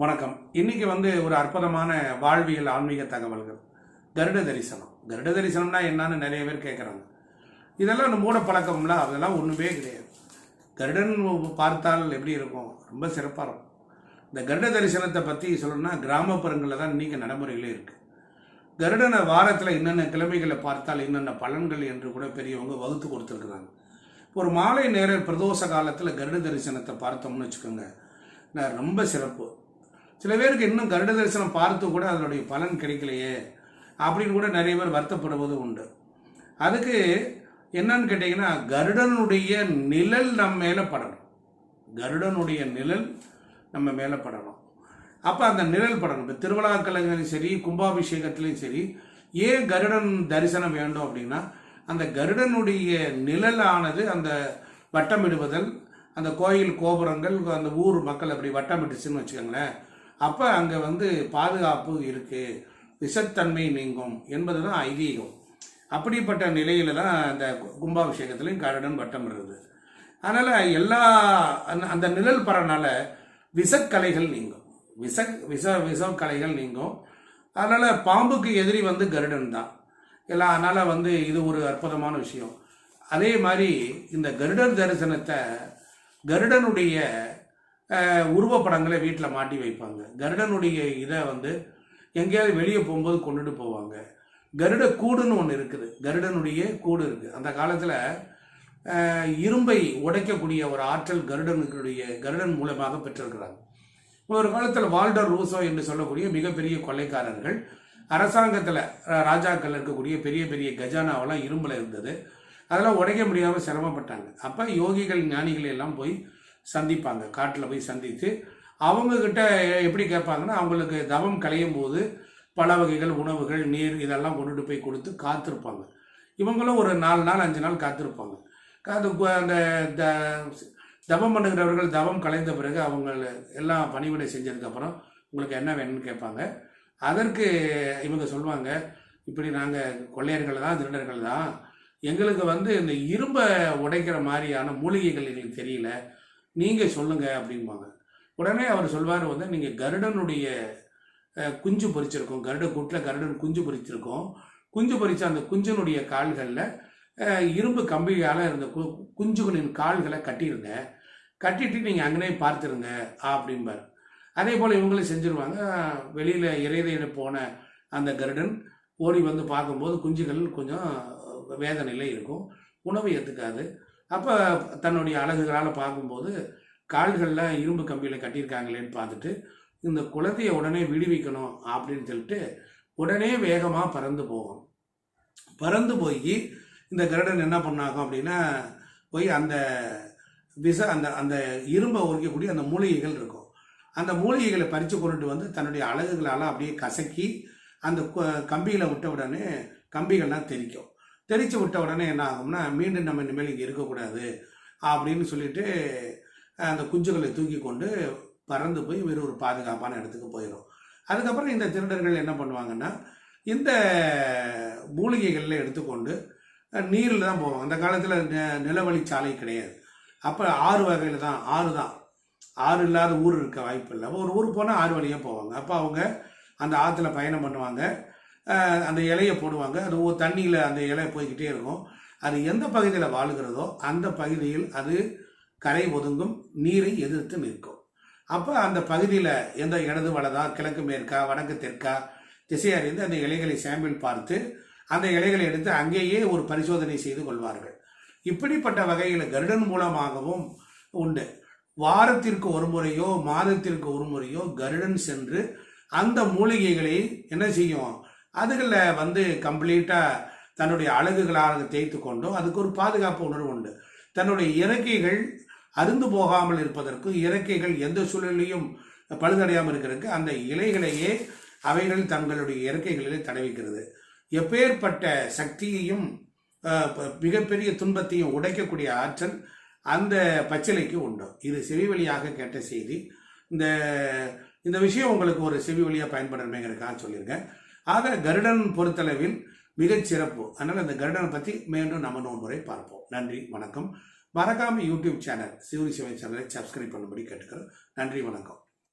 வணக்கம். இன்னைக்கு வந்து ஒரு அற்புதமான வாழ்வியல் ஆன்மீக தகவல்கள். கருட தரிசனம். கருட தரிசனம்னா என்னன்னு நிறைய பேர் கேட்குறாங்க இதெல்லாம் நம்ம மூட பழக்கம்ல அதெல்லாம் ஒன்றுமே கிடையாது. கருடன் பார்த்தால் எப்படி இருக்கும்? ரொம்ப சிறப்பாக இருக்கும். இந்த கருட தரிசனத்தை பற்றி சொல்லணும்னா கிராமப்புறங்களில் தான் இன்னைக்கு நடைமுறைகளே இருக்குது கருடனை வாரத்தில் என்னென்ன கிழமைகளை பார்த்தால் என்னென்ன பலன்கள் என்று கூட பெரியவங்க வகுத்து கொடுத்துருக்குறாங்க. ஒரு மாலை நேர பிரதோஷ காலத்தில் கருட தரிசனத்தை பார்த்தோம்னு வச்சுக்கோங்க. நான் ரொம்ப சிறப்பு. சில பேருக்கு இன்னும் கருட தரிசனம் பார்த்து கூட அதனுடைய பலன் கிடைக்கலையே அப்படின்னு கூட நிறைய பேர் வருத்தப்படுவது உண்டு. அதுக்கு என்னன்னு கேட்டிங்கன்னா கருடனுடைய நிழல் நம்ம மேலே படணும். கருடனுடைய நிழல் நம்ம மேலே படணும். அப்போ அந்த நிழல் படணும். இப்போ திருவிழாக்களையும் சரி கும்பாபிஷேகத்துலேயும் சரி ஏன் கருடன் தரிசனம் வேண்டும் அப்படின்னா அந்த கருடனுடைய நிழலானது அந்த வட்டமிடுவதல் அந்த கோயில் கோபுரங்கள் அந்த ஊர் மக்கள் அப்படி வட்டமிட்டுச்சுன்னு வச்சுக்கோங்களேன். அப்போ அங்கே வந்து பாதுகாப்பு இருக்குது விஷத்தன்மை நீங்கும் என்பது தான் ஐதீகம். அப்படிப்பட்ட நிலையில் தான் அந்த கும்பாபிஷேகத்திலையும் கருடன் இருக்குது அதனால் எல்லா அந்த- அந்த நிழல் பரனால விஷக்கலைகள் நீங்கும். விஷ விஷ விஷக்கலைகள் நீங்கும். அதனால் பாம்புக்கு எதிரி வந்து கருடன் தான். எல்லாம் அதனால் வந்து இது ஒரு அற்புதமான விஷயம். அதே மாதிரி இந்த கருடர் தரிசனத்தை கருடனுடைய உருவப்படங்களை வீட்டில் மாட்டி வைப்பாங்க. கருடனுடைய இதை வந்து எங்கேயாவது வெளியே போகும்போது கொண்டுட்டு போவாங்க. கருட கூடுன்னு ஒன்று இருக்குது. கருடனுடைய கூடு இருக்குது அந்த காலத்தில் இரும்பை உடைக்கக்கூடிய ஒரு ஆற்றல் கருடனுடைய கருடன் மூலமாக பெற்றிருக்கிறாங்க. ஒரு காலத்தில் வால்டர் ரூசோ என்று சொல்லக்கூடிய மிகப்பெரிய கொள்ளைக்காரர்கள் அரசாங்கத்தில் ராஜாக்கள் இருக்கக்கூடிய பெரிய பெரிய கஜானாவெல்லாம் இரும்பில் இருந்தது. அதெல்லாம் உடைக்க முடியாமல் சிரமப்பட்டாங்க. அப்போ யோகிகள் ஞானிகள் எல்லாம் போய் சந்திப்பாங்க காட்டில் போய் சந்தித்து. அவங்கக்கிட்ட எப்படி கேட்பாங்கன்னா அவங்களுக்கு தவம் கலையும் போது பல வகைகள் உணவுகள் நீர் இதெல்லாம் கொண்டுட்டு போய் கொடுத்து காத்திருப்பாங்க. இவங்களும் ஒரு நாலு நாள் அஞ்சு நாள் காத்திருப்பாங்க. காத்து அந்த த தவம் பண்ணுகிறவர்கள் தவம் கலைந்த பிறகு அவங்க எல்லாம் பணிவிடை செஞ்சதுக்கப்புறம் உங்களுக்கு என்ன வேணும்னு கேட்பாங்க. அதற்கு இவங்க சொல்லுவாங்க இப்படி நாங்கள் கொள்ளையர்கள் தான் திருடர்கள் தான். எங்களுக்கு வந்து இந்த இரும்பை உடைக்கிற மாதிரியான மூலிகைகள் எங்களுக்கு தெரியல. நீங்கள் சொல்லுங்க அப்படிம்பாங்க. உடனே அவர் சொல்வார் வந்து நீங்கள் கருடனுடைய குஞ்சு பொறிச்சிருக்கோம் கருட கூட்டில் கருடன் குஞ்சு பொறிச்சிருக்கோம் குஞ்சு பொறிச்ச அந்த குஞ்சினுடைய கால்களில் இரும்பு கம்பியால் இருந்த கு குஞ்சுகளின் கால்களை கட்டிடுங்க கட்டிட்டு நீங்கள் அங்கனே பார்த்துருங்க அப்படிம்பார். அதே போல் இவங்களும் செஞ்சுருவாங்க. வெளியில் இறைதையிட போன அந்த கருடன் ஓடி வந்து பார்க்கும்போது குஞ்சுகள் கொஞ்சம் வேதனையில் இருக்கும். உணவு ஏற்றுக்காது அப்போ தன்னுடைய அழகுகளால் பார்க்கும்போது கால்களில் இரும்பு கம்பியில் கட்டியிருக்காங்களேன்னு பார்த்துட்டு இந்த குழந்தைய உடனே விடுவிக்கணும் அப்படின்னு சொல்லிட்டு உடனே வேகமாக பறந்து போகும். பறந்து போய் இந்த கருடன் என்ன பண்ணாங்க அப்படின்னா போய் அந்த விச அந்த அந்த இரும்பை உரிக்கக்கூடிய அந்த மூலிகைகள் இருக்கும். அந்த மூலிகைகளை பறித்து கொண்டுட்டு வந்து தன்னுடைய அழகுகளால் அப்படியே கசக்கி அந்த கம்பிகளை கம்பியில் விட்ட உடனே கம்பிகள்லாம் தெரிக்கும் தெரிச்சு விட்ட உடனே என்ன ஆகும்னா மீண்டும் நம்ம இனிமேல் இங்கே இருக்கக்கூடாது அப்படின்னு சொல்லிட்டு அந்த குஞ்சுகளை தூக்கி கொண்டு பறந்து போய் வேறு ஒரு பாதுகாப்பான இடத்துக்கு போயிடும் அதுக்கப்புறம் இந்த திருடர்கள் என்ன பண்ணுவாங்கன்னா இந்த மூலிகைகளில் எடுத்துக்கொண்டு நீரில் தான் போவாங்க. அந்த காலத்தில் நிலவழி சாலை கிடையாது. அப்போ ஆறு வகையில் தான் ஆறு தான். ஆறு இல்லாத ஊர் இருக்க வாய்ப்பு இல்லை. ஒரு ஊர் போனால் ஆறு வழியாக போவாங்க. அப்போ அவங்க அந்த ஆற்றுல பயணம் பண்ணுவாங்க. அந்த இலையை போடுவாங்க. அது ஒரு தண்ணியில் அந்த இலை போய்கிட்டே இருக்கும். அது எந்த பகுதியில் வாழுகிறதோ அந்த பகுதியில் அது கரை ஒதுங்கும் நீரை எதிர்த்து நிற்கும். அப்போ அந்த பகுதியில் எந்த இடது வலதா கிழக்கு மேற்கா வடக்கு தெற்கா திசை அறிந்து அந்த இலைகளை சாம்பிள் பார்த்து அந்த இலைகளை எடுத்து அங்கேயே ஒரு பரிசோதனை செய்து கொள்வார்கள். இப்படிப்பட்ட வகையில் கருடன் மூலமாகவும் உண்டு. வாரத்திற்கு ஒரு முறையோ மாதத்திற்கு ஒரு முறையோ கருடன் சென்று அந்த மூலிகைகளை என்ன செய்யும்? அதுகளில் வந்து கம்ப்ளீட்டாக தன்னுடைய அழகுகளாக தேய்த்து கொண்டோ அதுக்கு ஒரு பாதுகாப்பு உணர்வு உண்டு. தன்னுடைய இறக்கைகள் அருந்து போகாமல் இருப்பதற்கு இறக்கைகள் எந்த சூழலையும் பழுதடையாமல் இருக்கிறதுக்கு அந்த இலைகளையே அவைகள் தங்களுடைய இறக்கைகளிலே தடவிக்கிறது எப்பேற்பட்ட சக்தியையும் மிகப்பெரிய துன்பத்தையும் உடைக்கக்கூடிய ஆற்றல் அந்த பச்சிலைக்கு உண்டு. இது செவி வழியாக கேட்ட செய்தி. இந்த இந்த விஷயம் உங்களுக்கு ஒரு செவி வழியாக பயன்படுறமேங்கிறதுக்காக சொல்லியிருக்கேன். ஆக கருடன் பொறுத்தளவில் மிகச் சிறப்பு. அதனால் இந்த கருடனை பற்றி மீண்டும் நம்ம நூறு பார்ப்போம். நன்றி வணக்கம். மறக்காம யூடியூப் சேனல் சிவரி சிவன் சேனலை சப்ஸ்கிரைப் பண்ணும்படி கேட்டுக்கிறோம். நன்றி வணக்கம்.